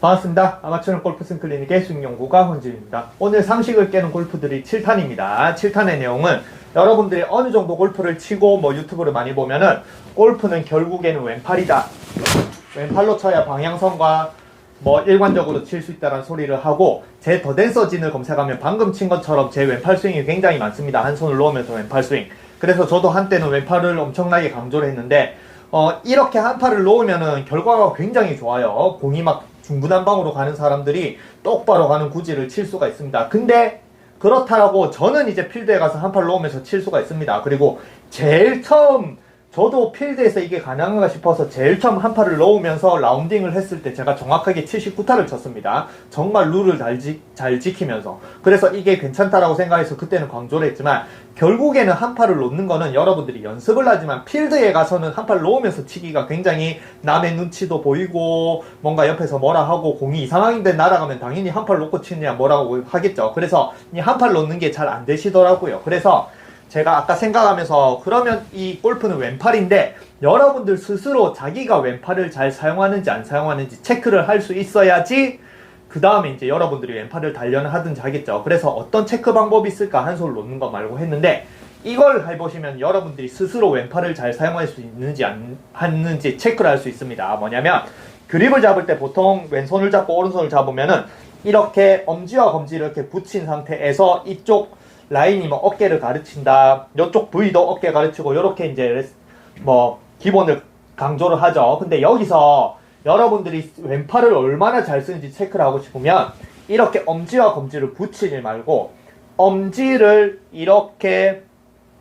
반갑습니다. 아마추어 골프슨 클리닉의 수익연구가 헌진입니다. 오늘 상식을 깨는 골프들이 7탄입니다. 7탄의 내용은 여러분들이 어느 정도 골프를 치고 뭐 유튜브를 많이 보면은 골프는 결국에는 왼팔이다. 왼팔로 쳐야 방향성과 뭐 일관적으로 칠 수 있다는 소리를 하고 제 더댄서진을 검색하면 방금 친 것처럼 제 왼팔 스윙이 굉장히 많습니다. 한 손을 놓으면서 왼팔 스윙. 그래서 저도 한때는 왼팔을 엄청나게 강조를 했는데 어, 이렇게 한 팔을 놓으면은 결과가 굉장히 좋아요. 공이 막 중구난방으로 가는 사람들이 똑바로 가는 구질을 칠 수가 있습니다. 근데 그렇다라고 저는 이제 필드에 가서 한 팔 놓으면서 칠 수가 있습니다. 그리고 제일 처음 저도 필드에서 이게 가능한가 싶어서 제일 처음 한 팔을 넣으면서 라운딩을 했을 때 제가 정확하게 79타를 쳤습니다. 정말 룰을 잘, 지, 잘 지키면서. 그래서 이게 괜찮다라고 생각해서 그때는 강조를 했지만 결국에는 한 팔을 놓는 거는 여러분들이 연습을 하지만 필드에 가서는 한팔 놓으면서 치기가 굉장히 남의 눈치도 보이고 뭔가 옆에서 뭐라 하고 공이 이상한데 날아가면 당연히 한팔 놓고 치느냐 뭐라고 하겠죠. 그래서 이한팔 놓는 게 잘 안 되시더라고요. 그래서 제가 아까 생각하면서 그러면 이 골프는 왼팔인데 여러분들 스스로 자기가 왼팔을 잘 사용하는지 안 사용하는지 체크를 할 수 있어야지 그 다음에 이제 여러분들이 왼팔을 단련을 하든지 하겠죠. 그래서 어떤 체크 방법이 있을까 한 손을 놓는 거 말고 했는데 이걸 해보시면 여러분들이 스스로 왼팔을 잘 사용할 수 있는지 안 하는지 체크를 할 수 있습니다. 뭐냐면 그립을 잡을 때 보통 왼손을 잡고 오른손을 잡으면은 이렇게 엄지와 검지를 이렇게 붙인 상태에서 이쪽 라인이 뭐 어깨를 가르친다. 이쪽 부위도 어깨 가르치고 이렇게 이제 뭐 기본을 강조를 하죠. 근데 여기서 여러분들이 왼팔을 얼마나 잘 쓰는지 체크를 하고 싶으면 이렇게 엄지와 검지를 붙이지 말고 엄지를 이렇게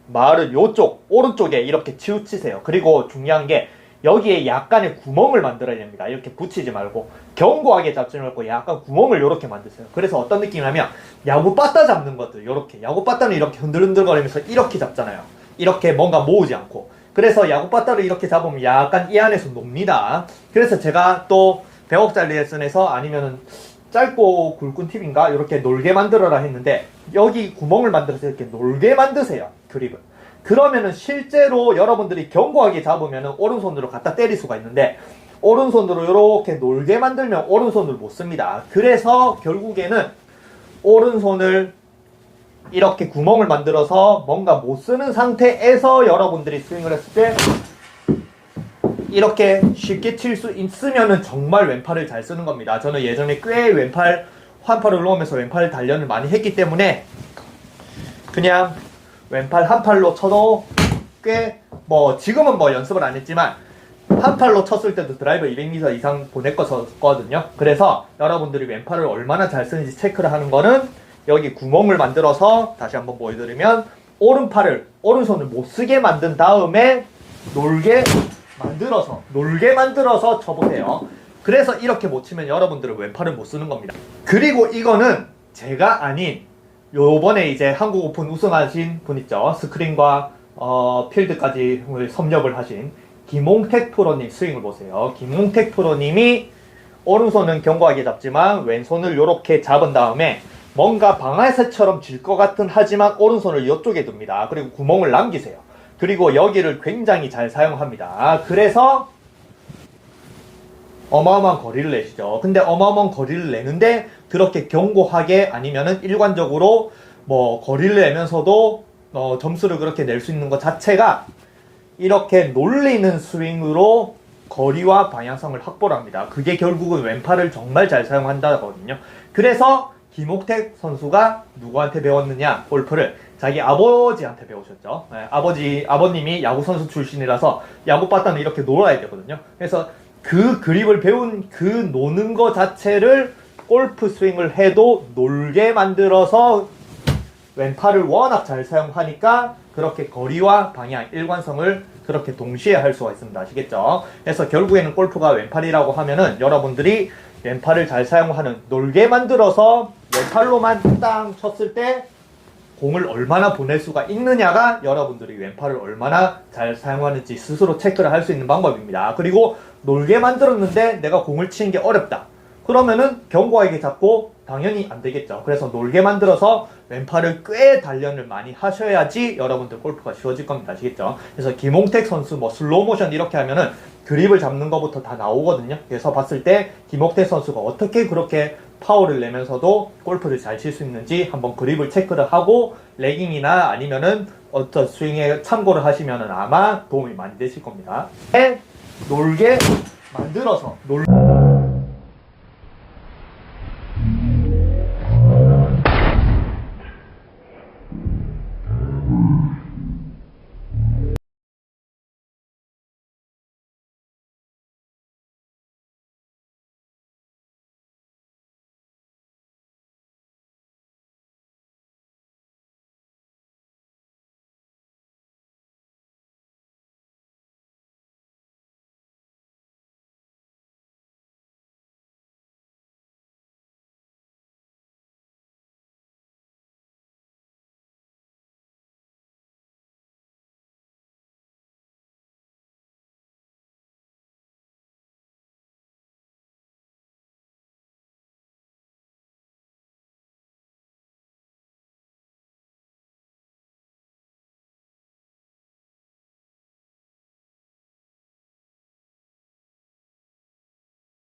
말을 요쪽 오른쪽에 이렇게 치우치세요. 그리고 중요한 게 여기에 약간의 구멍을 만들어야 됩니다. 이렇게 붙이지 말고 견고하게 잡지 말고 약간 구멍을 이렇게 만드세요. 그래서 어떤 느낌이냐면 야구 빠따 잡는 것들 이렇게 야구 빠따는 이렇게 흔들흔들거리면서 이렇게 잡잖아요. 이렇게 뭔가 모으지 않고 그래서 야구 빠따를 이렇게 잡으면 약간 이 안에서 놉니다. 그래서 제가 또 100억짜리 레슨에서 아니면은 짧고 굵은 팁인가 이렇게 놀게 만들어라 했는데 여기 구멍을 만들어서 이렇게 놀게 만드세요 그립을 그러면은 실제로 여러분들이 견고하게 잡으면은 오른손으로 갖다 때릴 수가 있는데 오른손으로 이렇게 놀게 만들면 오른손으로 못 씁니다 그래서 결국에는 오른손을 이렇게 구멍을 만들어서 뭔가 못 쓰는 상태에서 여러분들이 스윙을 했을 때 이렇게 쉽게 칠 수 있으면은 정말 왼팔을 잘 쓰는 겁니다. 저는 예전에 꽤 왼팔 환팔을 놓으면서 왼팔 단련을 많이 했기 때문에 그냥 왼팔 한 팔로 쳐도 꽤 뭐 지금은 뭐 연습을 안 했지만 한 팔로 쳤을 때도 드라이버 200m 이상 보냈거든요. 그래서 여러분들이 왼팔을 얼마나 잘 쓰는지 체크를 하는 거는 여기 구멍을 만들어서 다시 한번 보여드리면 오른팔을 오른손을 못 쓰게 만든 다음에 놀게 만들어서 놀게 만들어서 쳐보세요. 그래서 이렇게 못 치면 여러분들은 왼팔을 못 쓰는 겁니다. 그리고 이거는 제가 아닌 요번에 이제 한국 오픈 우승하신 분 있죠. 스크린과 어, 필드까지 섭렵을 하신 김홍택 프로님 스윙을 보세요. 김홍택 프로님이 오른손은 견고하게 잡지만 왼손을 이렇게 잡은 다음에 뭔가 방아쇠처럼 질 것 같은 하지만 오른손을 이쪽에 둡니다. 그리고 구멍을 남기세요. 그리고 여기를 굉장히 잘 사용합니다. 그래서 어마어마한 거리를 내시죠. 근데 어마어마한 거리를 내는데 그렇게 견고하게 아니면은 일관적으로 뭐 거리를 내면서도 어, 점수를 그렇게 낼 수 있는 것 자체가 이렇게 놀리는 스윙으로 거리와 방향성을 확보를 합니다. 그게 결국은 왼팔을 정말 잘 사용한다거든요. 그래서 김옥택 선수가 누구한테 배웠느냐 골프를 자기 아버지한테 배우셨죠. 네, 아버지 아버님이 야구 선수 출신이라서 야구 바다는 이렇게 놀아야 되거든요. 그래서 그 그립을 배운 그 노는 거 자체를 골프 스윙을 해도 놀게 만들어서 왼팔을 워낙 잘 사용하니까 그렇게 거리와 방향, 일관성을 그렇게 동시에 할 수가 있습니다. 아시겠죠? 그래서 결국에는 골프가 왼팔이라고 하면은 여러분들이 왼팔을 잘 사용하는 놀게 만들어서 왼팔로만 땅 쳤을 때 공을 얼마나 보낼 수가 있느냐가 여러분들이 왼팔을 얼마나 잘 사용하는지 스스로 체크를 할 수 있는 방법입니다. 그리고 놀게 만들었는데 내가 공을 치는 게 어렵다. 그러면은 견고하게 잡고 당연히 안 되겠죠. 그래서 놀게 만들어서 왼팔을 꽤 단련을 많이 하셔야지 여러분들 골프가 쉬워질 겁니다. 아시겠죠? 그래서 김홍택 선수 뭐 슬로우 모션 이렇게 하면은 그립을 잡는 것부터 다 나오거든요. 그래서 봤을 때 김홍택 선수가 어떻게 그렇게 파워를 내면서도 골프를 잘 칠 수 있는지 한번 그립을 체크를 하고 레깅이나 아니면은 어떤 스윙에 참고를 하시면은 아마 도움이 많이 되실 겁니다. 에 놀게 만들어서 놀